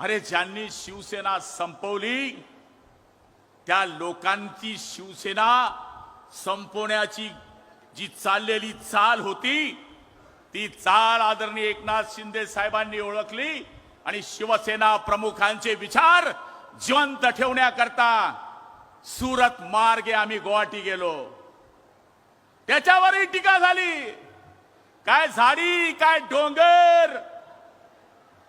अरे ज्यांनी शिवसेना संपवली त्या लोकांची शिवसेना संपवण्याची जी चाललेली चाल होती ती चाल आदरणीय एकनाथ शिंदे साहेबांनी ओळखली आणि शिवसेना प्रमुखांचे विचार जिवंत ठेवण्याकरता सुरत मार्गे आम्ही गुवाहाटी गेलो. त्याच्यावरही टीका झाली. काय झाडी काय डोंगर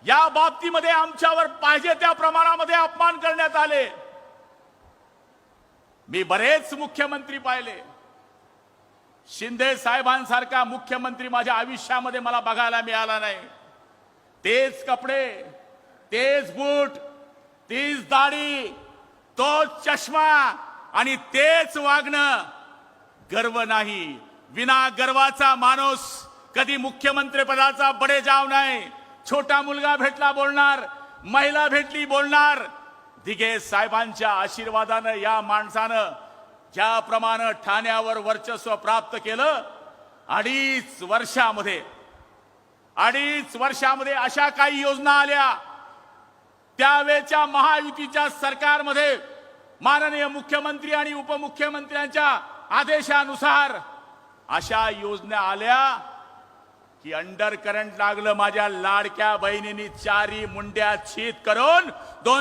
या बाबतीमध्ये आमच्यावर पाहिजे त्या प्रमाणामध्ये अपमान करण्यात आले. मी बरेच मुख्यमंत्री पाहिले. शिंदे साहेबांसारखा मुख्यमंत्री माझ्या आयुष्यामध्ये मला बघायला मिळाला नाही. तेच कपडे तेच बूट तीच दाढी तोच चष्मा आणि तेच वागणं गर्व नाही. विना गर्वाचा माणूस कधी मुख्यमंत्री पदाचा बडे जाव नाही छोटा मुलगा भेटला बोलणार महिला भेटली बोलणार. दिघे साहेबांच्या आशीर्वादानं या माणसानं ज्याप्रमाणे ठाण्यावर वर्चस्व प्राप्त केलं अडीच वर्षामध्ये अडीच वर्षामध्ये अशा काही योजना आल्या. त्यावेळच्या महायुतीच्या सरकारमध्ये माननीय मुख्यमंत्री आणि उपमुख्यमंत्र्यांच्या आदेशानुसार अशा योजना आल्या. की अंडर करंट लागलं माझ्या लाडक्या बहिणींनी चारी मुंड्या छीत करून दोन